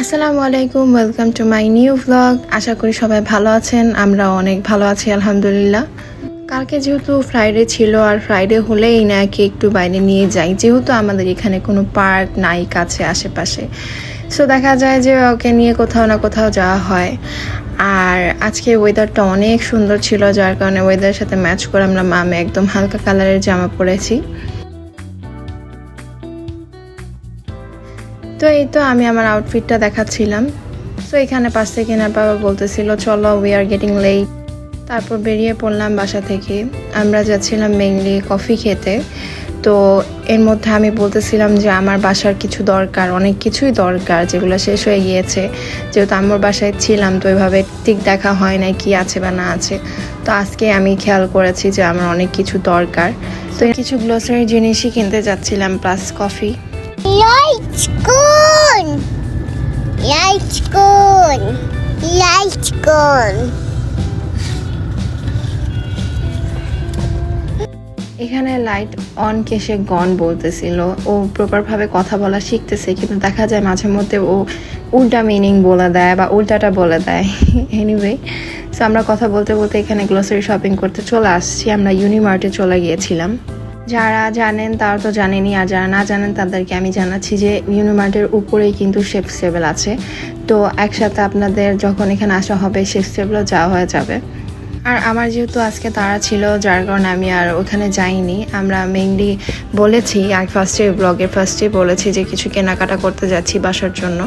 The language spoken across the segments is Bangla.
আসসালামু আলাইকুম welcome to my new vlog আশা করি সবাই ভালো আছেন আমরা অনেক ভালো আছি, আলহামদুলিল্লাহ। কালকে যেহেতু ফ্রাইডে ছিল, আর ফ্রাইডে হলেই নাকি একটু বাইরে নিয়ে যাই। যেহেতু আমাদের এখানে কোনো পার্ক নাই কাছে, আশেপাশে। সো দেখা যায় যে ওকে নিয়ে কোথাও না কোথাও যাওয়া হয়। আর আজকে ওয়েদারটা অনেক সুন্দর ছিল, যার কারণে ওয়েদারের সাথে ম্যাচ করে আমরা মামে একদম হালকা কালারের জামা পরেছি। তো এই তো আমি আমার আউটফিটটা দেখাচ্ছিলাম। তো এখানে পাশ থেকে এনার বাবা বলতেছিল, চলো উই আর গেটিং লেট তারপর বেরিয়ে পড়লাম বাসা থেকে। আমরা যাচ্ছিলাম মেইনলি কফি খেতে। তো এর মধ্যে আমি বলতেছিলাম যে, আমার বাসার কিছু দরকার, অনেক কিছুই দরকার, যেগুলো শেষ হয়ে গিয়েছে। যেহেতু আমার বাসায় ছিলাম, তো ওইভাবে ঠিক দেখা হয় নাই কি আছে বা না আছে। তো আজকে আমি খেয়াল করেছি যে, আমার অনেক কিছু দরকার। তো কিছু গ্লোসারি জিনিসই কিনতে যাচ্ছিলাম প্লাস কফি! Lights-gun! Lights-gun! এখানে লাইট অন কেসে গন বলতেছিল ও প্রপারভাবে কথা বলা শিখতেছে, কিন্তু দেখা যায় মাঝে মধ্যে ও উল্টা মিনিং বলে দেয় বা উল্টাটা বলে দেয় এনিওয়ে সো আমরা কথা বলতে বলতে এখানে গ্লোসারি শপিং করতে চলে আসছি আমরা ইউনিমার্টে চলে গিয়েছিলাম যারা জানেন তারা তো জানেনই, আর যারা না জানেন তাদেরকে আমি জানাচ্ছি যে ইউনিমার্টের উপরেই কিন্তু শেফ টেবিল আছে। তো একসাথে আপনাদের যখন এখানে আসা হবে, শেফ টেবিলও যাওয়া হয়ে যাবে। আর আমার যেহেতু আজকে তারা ছিল, যার কারণে আমি আর ওখানে যাইনি। আমরা মেইনলি বলেছি আর ফার্স্টে ব্লগের ফার্স্টে বলেছি যে কিছু কেনাকাটা করতে যাচ্ছি বাসার জন্য।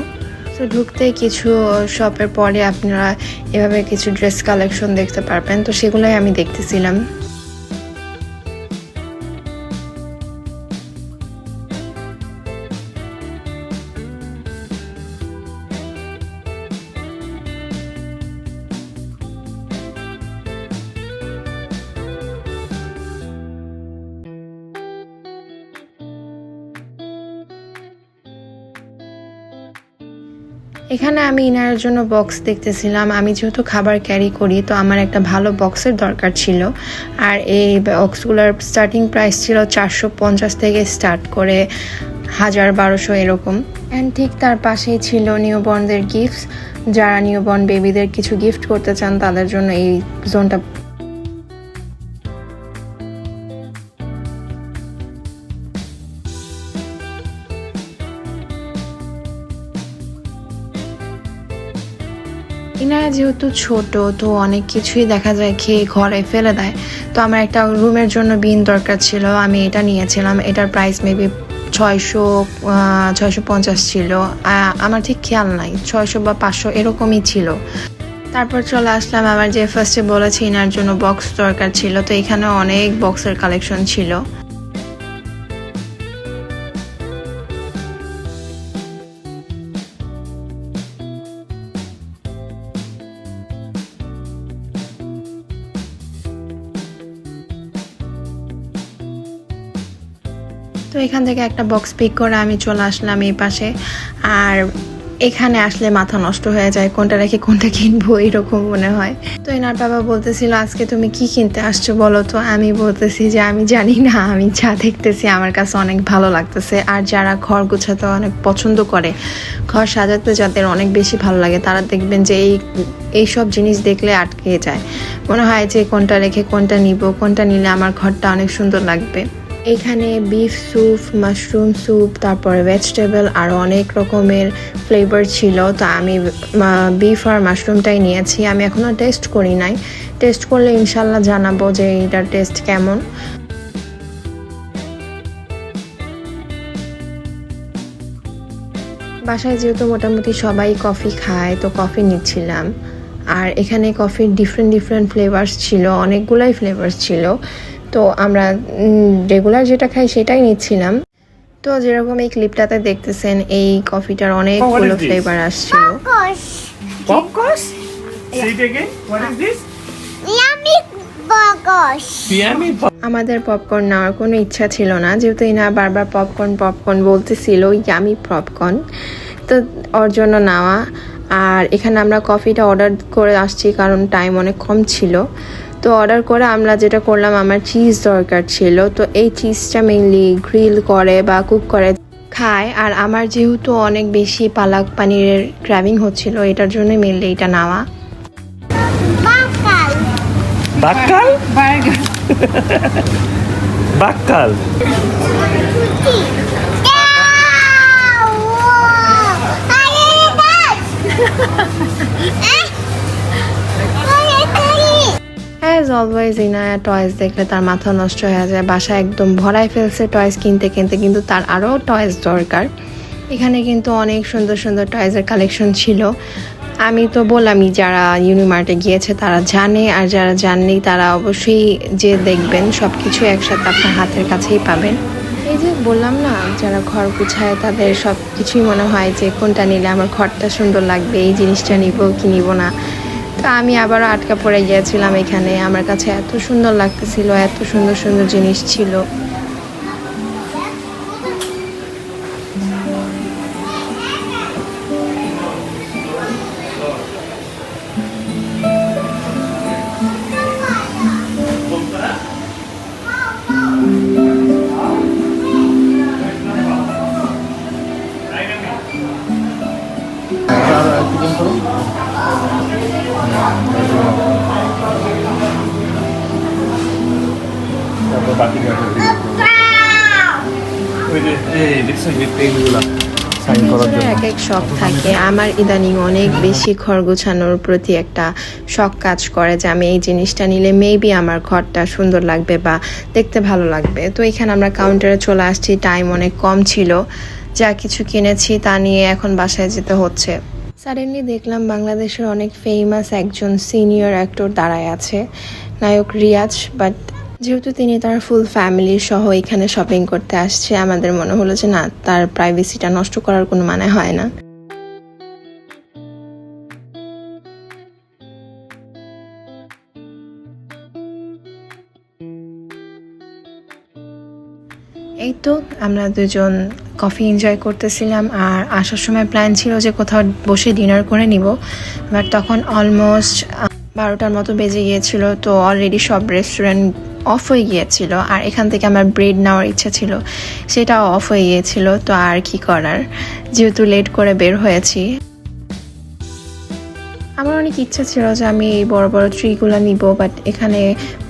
তো ঢুকতে কিছু শপের পরে আপনারা এভাবে কিছু ড্রেস কালেকশন দেখতে পারবেন। তো সেগুলোই আমি দেখতেছিলাম। এখানে আমি ইনারের জন্য বক্স দেখতেছিলাম। আমি যেহেতু খাবার ক্যারি করি, তো আমার একটা ভালো বক্সের দরকার ছিল। আর এই বক্সগুলোর স্টার্টিং প্রাইস ছিল চারশো পঞ্চাশ থেকে স্টার্ট করে হাজার বারোশো এরকম। অ্যান্ড ঠিক তার পাশেই ছিল নিউবর্নদের গিফটস যারা নিউবর্ন বেবিদের কিছু গিফট করতে চান, তাদের জন্য এই জোনটা যেহেতু ছোট, তো অনেক কিছুই দেখা যায় খেয়ে ঘরে ফেলে দেয়। তো আমার একটা রুমের জন্য বিন দরকার ছিল, আমি এটা নিয়েছিলাম। এটার প্রাইস মেবি ছয়শো ছয়শো পঞ্চাশ ছিল। আমার ঠিক খেয়াল নাই, ছয়শো বা পাঁচশো এরকমই ছিল। তারপর চলে আসলাম, আমার যে ফার্স্টে বলেছি, ইনার জন্য বক্স দরকার ছিল। তো এখানে অনেক বক্সের কালেকশন ছিল। তো এখান থেকে একটা বক্স পিক করে আমি চলে আসলাম এই পাশে। আর এখানে আসলে মাথা নষ্ট হয়ে যায়, কোনটা রেখে কোনটা কিনবো, এরকম মনে হয়। তো এনার বাবা বলতেছিল, আজকে তুমি কি কিনতে আসছো বলো তো? আমি বলতেছি যে, আমি জানি না, আমি যা দেখতেছি আমার কাছে অনেক ভালো লাগতেছে। আর যারা ঘর গোছাতে অনেক পছন্দ করে, ঘর সাজাতে যাদের অনেক বেশি ভালো লাগে, তারা দেখবেন যে এই, এইসব জিনিস দেখলে আটকে যায়। মনে হয় যে কোনটা রেখে কোনটা নিব, কোনটা নিলে আমার ঘরটা অনেক সুন্দর লাগবে। এখানে বিফ স্যুপ মাশরুম স্যুপ তারপরে ভেজিটেবল আর অনেক রকমের ফ্লেভার ছিল। তো আমি বিফ আর মাশরুমটাই নিয়েছি। আমি এখনও টেস্ট করি নাই। টেস্ট করলে ইনশাল্লাহ জানাব যে এটার টেস্ট কেমন। বাসায় যেহেতু মোটামুটি সবাই কফি খায়, তো কফি নিচ্ছিলাম। আর এখানে কফির ডিফারেন্ট ডিফারেন্ট ফ্লেভার্স ছিল অনেকগুলাই ফ্লেভার্স ছিল। তো আমরা রেগুলার যেটা খাই সেটাই নিচ্ছিলাম। তো যেরকম এই ক্লিপটাতে দেখতেছেন এই কফিটার অনেকগুলো ফ্লেভার আসছিল। আমাদের পপকর্ন নেওয়ার কোনো ইচ্ছা ছিল না যেহেতু ইনা বারবার পপকর্ন পপকর্ন বলতেছিল ইয়ামি পপকর্ন তো ওর জন্য নেওয়া। আর এখানে আমরা কফিটা অর্ডার করে আসছি কারণ টাইম অনেক কম ছিল। তো অর্ডার করে আমরা যেটা করলাম আমার চিজ দরকার ছিল। তো এই চিজটা মেইনলি গ্রিল করে বা কুক করে খায়। আর আমার যেহেতু অনেক বেশি পালাক পানিরের ক্র্যাভিং হচ্ছিল এটার জন্য মেনলি এটা নেওয়া। বাক্কাল। অ্যাজ অলওয়েজ ইনায়া টয়েস দেখলে তার মাথা নষ্ট হয়ে যায় বাসা একদম ভরাই ফেলছে টয়েস কিনতে কিনতে, কিন্তু তার আরও টয়েস দরকার। এখানে কিন্তু অনেক সুন্দর সুন্দর টয়েসের কালেকশন ছিল। আমি তো বললামই, যারা ইউনিমার্টে গিয়েছে, তারা জানে, আর যারা জাননি, তারা অবশ্যই যে দেখবেন সব কিছু একসাথে আপনার হাতের কাছেই পাবেন। এই যে বললাম না, যারা ঘর গুছায় তাদের সব কিছুই মনে হয় যে কোনটা নিলে আমার ঘরটা সুন্দর লাগবে, এই জিনিসটা নিব কি নিব না। তো আমি আবারও আটকা পড়ে গিয়েছিলাম এখানে। আমার কাছে এত সুন্দর লাগতেছিল, এত সুন্দর সুন্দর জিনিস ছিল। সাইন করার জন্য। এক এক শখ থাকে। আমার ইদানিং অনেক বেশি ঘর গোছানোর প্রতি একটা শখ কাজ করে যে আমি এই জিনিসটা নিলে মেবি আমার ঘরটা সুন্দর লাগবে বা দেখতে ভালো লাগবে। তো এখানে আমরা কাউন্টারে চলে আসছি। টাইম অনেক কম ছিল। যা কিছু কিনেছি তা নিয়ে এখন বাসায় যেতে হচ্ছে। সাডেনলি দেখলাম বাংলাদেশের অনেক ফেমাস একজন সিনিয়র অ্যাক্টর দাঁড়ায় আছে। নায়ক রিয়াজ বাট যেহেতু তিনি তার ফুল ফ্যামিলি সহ এখানে শপিং করতে আসছে, আমাদের মনে হলো যে না, তার প্রাইভেসিটা নষ্ট করার কোনো মানে হয় না। এই তো আমরা দুজন কফি এনজয় করতেছিলাম, আর আসার সময় প্ল্যান ছিল যে কোথাও বসে ডিনার করে নিব বাট তখন অলমোস্ট বারোটার মতো বেজে গিয়েছিল, তো অলরেডি সব রেস্টুরেন্ট অফ হয়ে গিয়েছিল, আর এখান থেকে আমার ব্রেড নেওয়ার ইচ্ছা ছিল, সেটাও অফ হয়ে গিয়েছিল, তো আর কি করার? যেহেতু লেট করে বের হয়েছি। আমার অনেক ইচ্ছা ছিল যে আমি এই বড় বড় ট্রিগুলো নিব বাট এখানে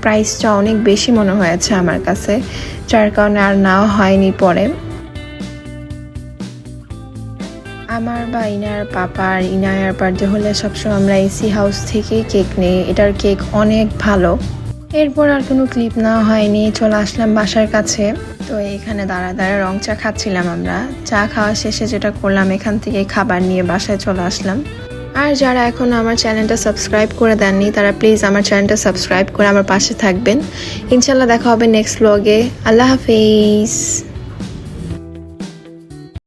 প্রাইসটা অনেক বেশি মনে হয়েছে আমার কাছে, যার কারণে আর নাও হয়নি পরে। আমার বা ইনার পাপার, ইনায়ার বার্থডে হলে সবসময় আমরা এসি হাউস থেকেই কেক নিই। এটার কেক অনেক ভালো। এরপর আর কোনো ক্লিপ না হয়নি। চলে আসলাম বাসার কাছে। তো এখানে দাঁড়া দাঁড়া রং চা খাচ্ছিলাম আমরা। চা খাওয়া শেষে যেটা করলাম, এখান থেকে খাবার নিয়ে বাসায় চলে আসলাম। আর যারা এখন আমার চ্যানেলটা সাবস্ক্রাইব করে দেননি, তারা প্লিজ আমার চ্যানেলটা সাবস্ক্রাইব করে আমার পাশে থাকবেন। ইনশাল্লাহ দেখা হবে নেক্সট ব্লগে আল্লাহ হাফিজ।